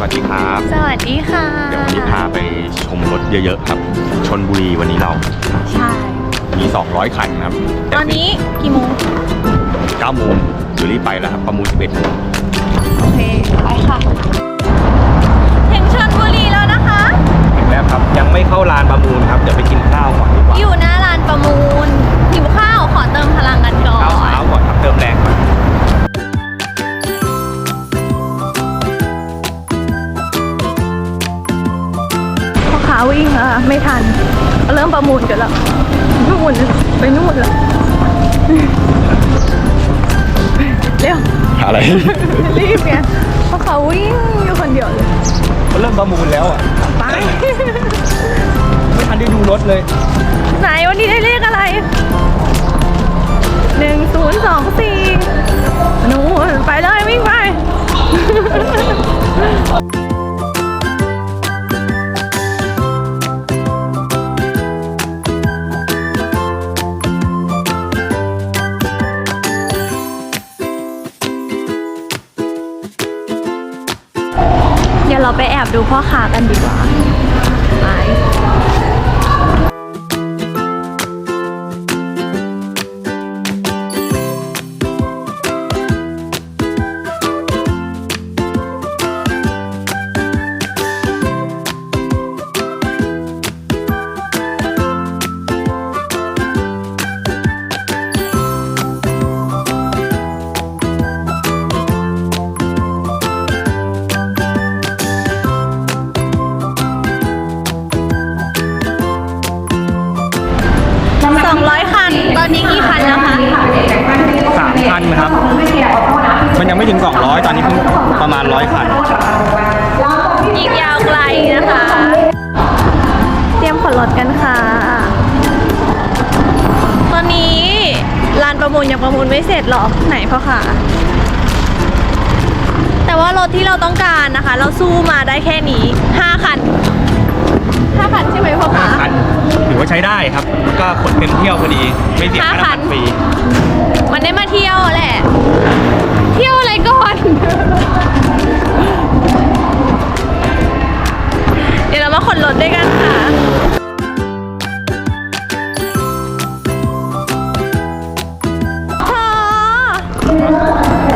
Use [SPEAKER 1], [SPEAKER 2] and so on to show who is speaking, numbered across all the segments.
[SPEAKER 1] สวัสดีครับ
[SPEAKER 2] สวัสดีค่ะ
[SPEAKER 1] เดี๋ยววันนี้พาไปชมรถเยอะ ๆ ครับ ชนบุรีวันนี้เรา
[SPEAKER 2] ใช่
[SPEAKER 1] มี 200 คันครับ
[SPEAKER 2] ตอนนี้กี่โมง
[SPEAKER 1] 9โมงหรือรีบไปแล้วครับ ประมูล11โมง
[SPEAKER 2] โอเค ไปค่ะ ถึงชลบุรีแล้วนะคะ
[SPEAKER 1] ถึงแล้วครับ ยังไม่เข้าลานประมูลครับ เดี๋ยวไปกินข้าวก่อนดีกว่า
[SPEAKER 2] อยู่หน้าลานประ มประมูลกันแล้วนู่นไปนู่นแล้วเร็ว
[SPEAKER 1] อะไร
[SPEAKER 2] รีบไงพ่อขาวิ่งอยู่คนเดียวเลย
[SPEAKER 1] เริ่มประมูลแล้วอะ
[SPEAKER 2] ไป
[SPEAKER 1] ไม่ทันได้ดูรถเลย
[SPEAKER 2] ไหนวันนี้ได้เลขอะไรหนึ่งศูนย์สองสี่นู่นไปเลยวิ่งไป เราไปแอบดูพ่อค้ากันดีกว่า ระ
[SPEAKER 1] มาณ100คัน
[SPEAKER 2] อีกยาวไกลนะคะ เตรียมขนรถกันค่ะ ตอนนี้ลานประมูลยังประมูลไม่เสร็จหรอกไหนพ่อค่ะ แต่ว่ารถที่เราต้องการนะคะ เราสู้มาได้แค่นี้ 5 คัน 5 คันใช่ไหมพ่อคะ
[SPEAKER 1] 5คันถือ ว่าใช้ได้ครับ ก็ขนเต็มเที่ยวพอดี ไม่เสียค่า
[SPEAKER 2] ห้าคัน
[SPEAKER 1] น้ำมันฟรี
[SPEAKER 2] มันได้มาเที่ยวแหละ เที่ยวอะไรก่อน เดี๋ยวเรามาขนรถด้วยกันค่ะพอ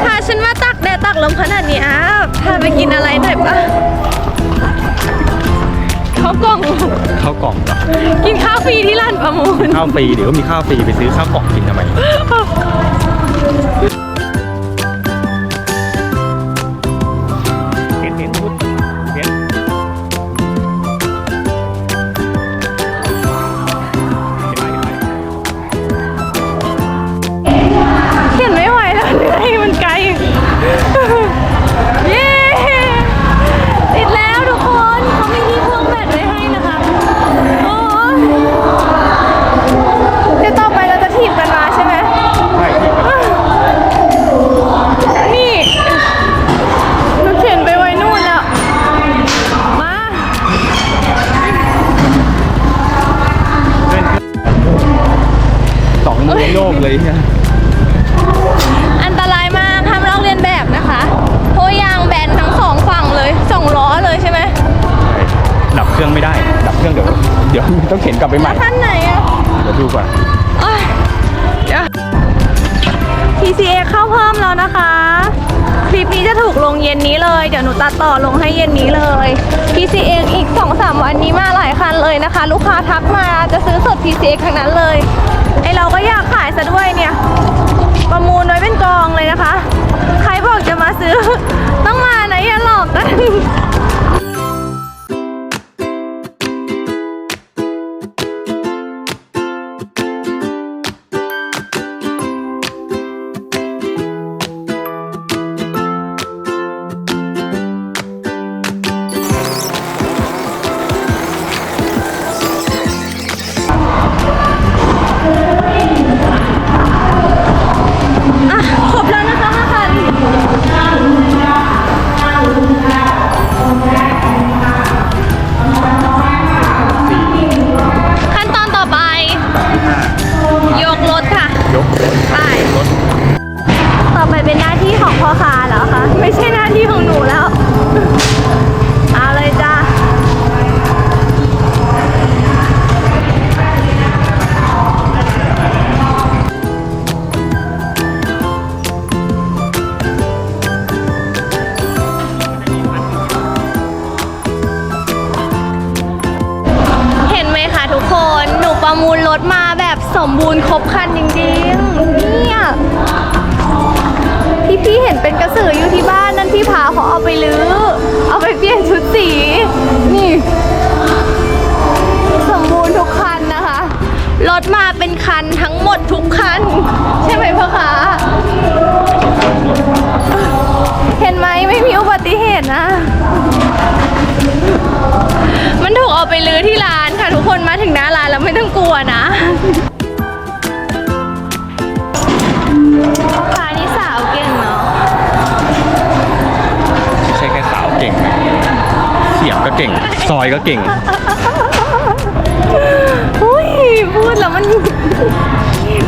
[SPEAKER 2] พาฉันมาตักแดดตักลมขนาดนี้อะพาไปกินอะไรหน่อยปะ ข้าวกล่อง
[SPEAKER 1] ข้าวกล่องเหรอ
[SPEAKER 2] กินข้าวฟรีที่ร้านประมูล
[SPEAKER 1] ข้าวฟรีเดี๋ยวก็มีข้าวฟรีไปซื้อข้าวกล่องกินทำไม
[SPEAKER 2] รื่
[SPEAKER 1] อง
[SPEAKER 2] ไม่
[SPEAKER 1] ได้ ดับเครื่องเดี๋ยว เดี๋ยวต้องเข็นกลับไปใหม่
[SPEAKER 2] ท่านไหนอะ
[SPEAKER 1] เดี๋ยวดูก่อน
[SPEAKER 2] โอ๊ยเดี๋ยว TCA เข้าเพิ่มแล้วนะคะ คลิปนี้จะถูกลงเย็นนี้เลย เดี๋ยวหนูตัดต่อลงให้เย็นนี้เลย TCA อีก 2-3 วันนี้มาหลายคันเลยนะคะ ลูกค้าทักมาจะซื้อสด TCA ทั้งนั้นเลย ไอเราก็อยากขายซะด้วยเนี่ย ใช่หน้าที่ของหนูแล้วเอาเลยจ้าเห็นไหมคะ
[SPEAKER 1] ทุก
[SPEAKER 2] คน หนูประมูลรถมาแบบสมบูรณ์ครบคันจริงๆเนี่ย ที่เห็นเป็นกระสืออยู่ที่บ้านนั่นพี่พาเขาเอาไปลื้อ เอาไปเปลี่ยนชุดสี นี่ สมบูรณ์ทุกคันนะคะ รถมาเป็นคันทั้งหมดทุกคัน ใช่ไหมพ่อคะ อ
[SPEAKER 1] ยก็เก่ง อุ้ย
[SPEAKER 2] พูดแล้วมัน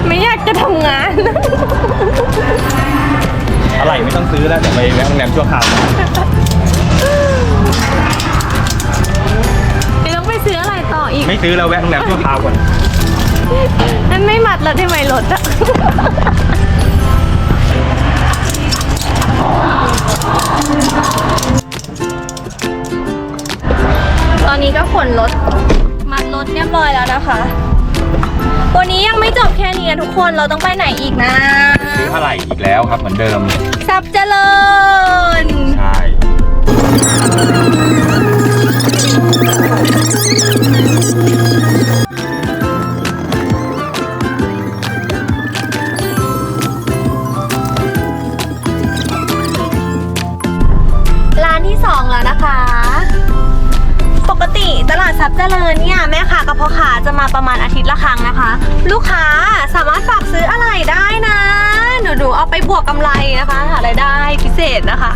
[SPEAKER 2] ไม่อยากจะทำงาน
[SPEAKER 1] อะไรไม่ต้องซื้อแล้วเดี๋ยวไปแวะโรงแรมชั่วคราว
[SPEAKER 2] เดี๋ยวต้องไปซื้ออะไรต่ออีก
[SPEAKER 1] ไม่ซื้อแล้วแวะโรงแรมชั่วคราวก่อน
[SPEAKER 2] นั่นไม่มัดแล้วได้ไหมรถอะ รถเรียบร้อยแล้วนะคะ วันนี้ยังไม่จบแค่นี้นะทุกคนเราต้องไปไหนอีกนะ
[SPEAKER 1] ซื้อเท่าไหร่อีกแล้วครับเหมือนเดิม
[SPEAKER 2] ซับเจริญ
[SPEAKER 1] ใช่
[SPEAKER 2] นะคะหารายได้พิเศษนะคะ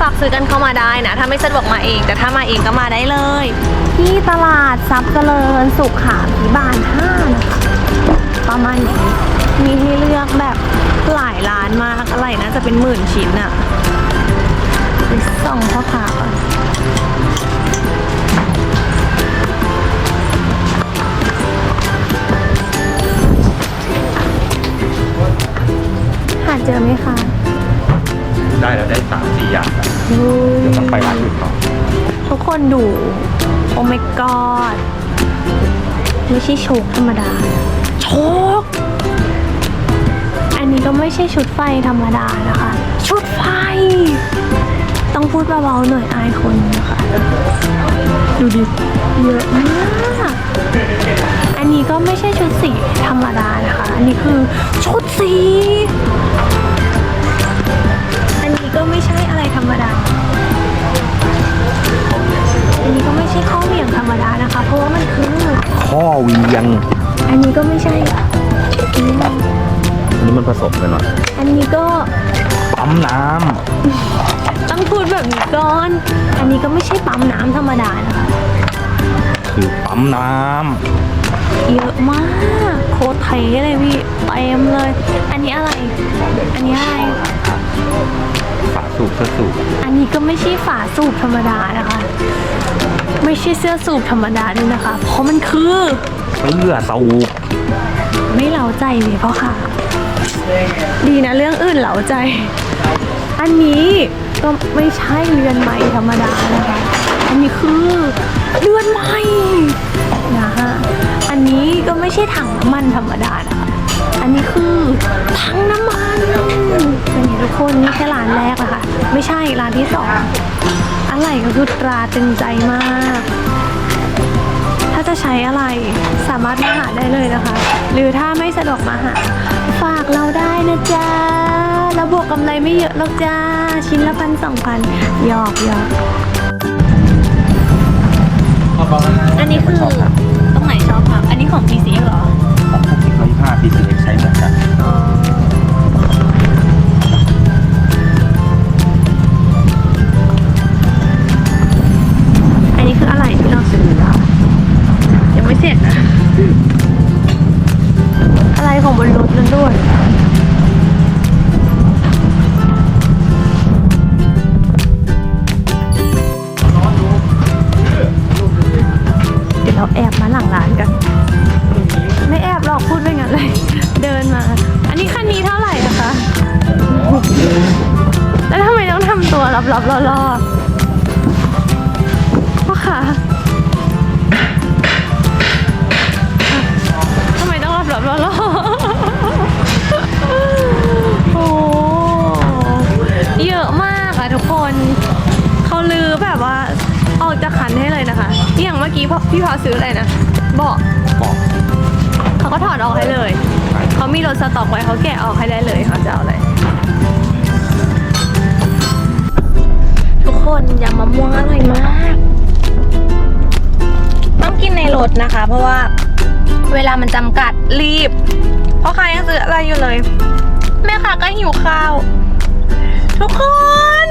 [SPEAKER 2] ฝากซื้อกันเข้ามาได้นะ ถ้าไม่สะดวกมาเอง แต่ถ้ามาเองก็มาได้เลย ที่ตลาดซับเจริญสุขาพิบาล5นะคะประมาณนี้มีให้เลือกแบบหลายร้านมากอะไรน่าจะเป็นหมื่นชิ้นอะไปส่องพ่อค้าก่อนหาเจอไหมคะ
[SPEAKER 1] ได้สามสี่อย่างเดี๋ยวต้องไปร้านอื่นต่อ
[SPEAKER 2] ทุกคนดูโอ้ my god ไม่ใช่โชคธรรมดา โชค อันนี้ก็ไม่ใช่ชุดไฟธรรมดานะคะ ชุดไฟ ต้องพูดเบาๆหน่อยอายคนนะคะ ดูดิ เยอะมาก อันนี้ก็ไม่ใช่ชุดสีธรรมดานะคะ อันนี้คือชุดสี นนี้ก็ไม่ใช่อะไรธรรมดา อันนี้ก็ไม่ใช่ข้อเหวี่ยงธรรมดานะคะ เพราะว่ามันคือ
[SPEAKER 1] ข้อเวียง
[SPEAKER 2] อันนี้ก็ไม่ใช่อันนี้
[SPEAKER 1] อันนี้มันผสมกันหน่อย
[SPEAKER 2] อันนี้ก็
[SPEAKER 1] ปั๊มน้
[SPEAKER 2] ต้องพูดแบบนี้ก่อน อันนี้ก็ไม่ใช่ปั๊มน้ำธรรมดานะคะำ
[SPEAKER 1] คือปั๊มน้
[SPEAKER 2] เยอะมาก โคตรเทเลยพี่เต็มเลย อันนี้อะไร อันนี้อะไรำ
[SPEAKER 1] ฝา สูบเสื้อสูบ
[SPEAKER 2] อันนี้ก็ไม่ใช่ฝาสูบธรรมดานะคะ ไม่ใช่เสื้อสูบธรรมดาด้วยนะคะ เพราะมันคือ
[SPEAKER 1] เสื้อสูบ
[SPEAKER 2] ไม่เหลาใจเลยพ่อค่ะ ดีนะเรื่องอื่นเหลาใจ อันนี้ก็ไม่ใช่เรือนไม้ธรรมดานะคะ อันนี้คือเรือนไม้นะคะอันนี้ก็ไม่ใช่ถังน้ำมันธรรมดานะคะ อันนี้คือถังน้ำมันเป็นไงทุก คนนี่แค่ร้านแรกนะคะไม่ใช่ร้านที่สองอะไรก็คือตราตรึงใจมาก ถ้าจะใช้อะไรสามารถมาหาได้เลยนะคะ หรือถ้าไม่สะดวกมาหา ฝากเราได้นะจ๊ะแล้วบวกกำไรไม่เยอะหรอกจ้า ชิ้นละพันสองพันหยอกหยอกอันนี้คือตรงไหนชอบพักอันนี้ของ PC เหรอ
[SPEAKER 1] ของพวกที่เขายี่ห้า PCX ใช้เหมือนกัน
[SPEAKER 2] อัน ไม่เสร็จนะอะไรของบนรถนั่นด้วยเดี๋ยวเราแอบมาหลังร้านกัน ไม่แอบหรอกพูดไปงั้นเลย เดินมา อันนี้คันนี้เท่าไหร่นะคะ แล้วทำไมต้องทำตัวลับๆล่อๆ กี้พี่พอซื้ออะไรนะเบาะ
[SPEAKER 1] บอก
[SPEAKER 2] เขาก็ถอดออกให้เลย เขามีรถสต็อกไว้เขาแกะออกให้ได้เลยเขาจะเอาอะไร ทุกคนยำมะม่วงอร่อยมาก ต้องกินในรถนะคะ เพราะว่าเวลามันจำกัดรีบ เพราะใครยังซื้ออะไรอยู่เลย แม่ค่ะก็หิวข้าว ทุกคน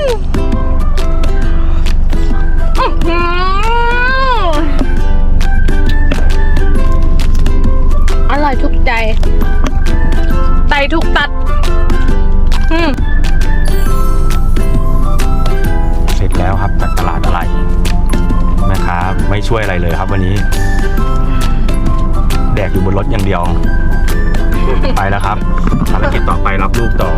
[SPEAKER 2] ย่า
[SPEAKER 1] งเดียว ไปแล้วครับภารกิจต่อไปรับลูกต่อ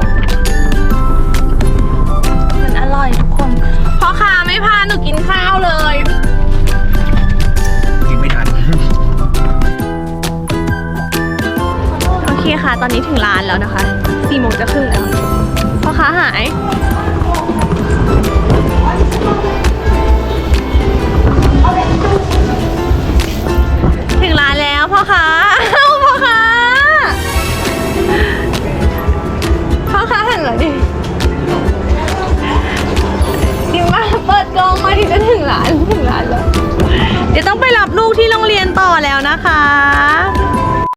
[SPEAKER 2] มันอร่อยทุกคนพ่อค้าไม่พาหนูกินข้าวเลย
[SPEAKER 1] กินไม่ทัน
[SPEAKER 2] โอเคค่ะ ตอนนี้ถึงร้านแล้วนะคะสี่โมงจะครึ่งแล้วพ่อค้าหาย